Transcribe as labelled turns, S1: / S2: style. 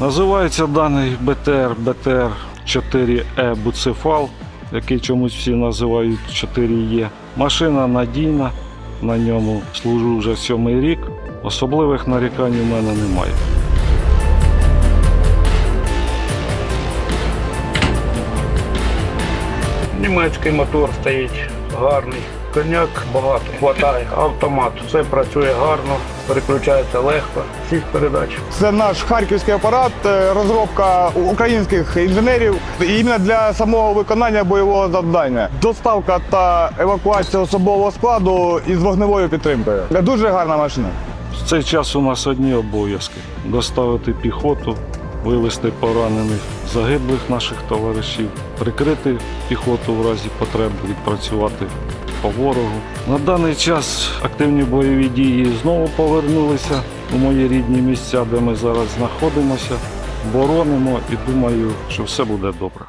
S1: Називається даний БТР БТР 4Е Буцефал, який чомусь всі називають 4Е. Машина надійна, на ньому служу вже сьомий рік. Особливих нарікань у мене немає.
S2: Німецький мотор стоїть гарний. Коняк багато, хватає, автомат, все працює гарно, переключається легко, всіх передач.
S3: Це наш харківський апарат, е, розробка українських інженерів іменно для самого виконання бойового завдання. Доставка та евакуація особового складу із вогневою підтримкою. Дуже гарна машина.
S1: В цей час у нас одні обов'язки: доставити піхоту, вивезти поранених загиблих наших товаришів, прикрити піхоту в разі потреби, відпрацювати по ворогу. На даний час активні бойові дії знову повернулися у мої рідні місця, де ми зараз знаходимося. Боронимо і думаю, що все буде добре.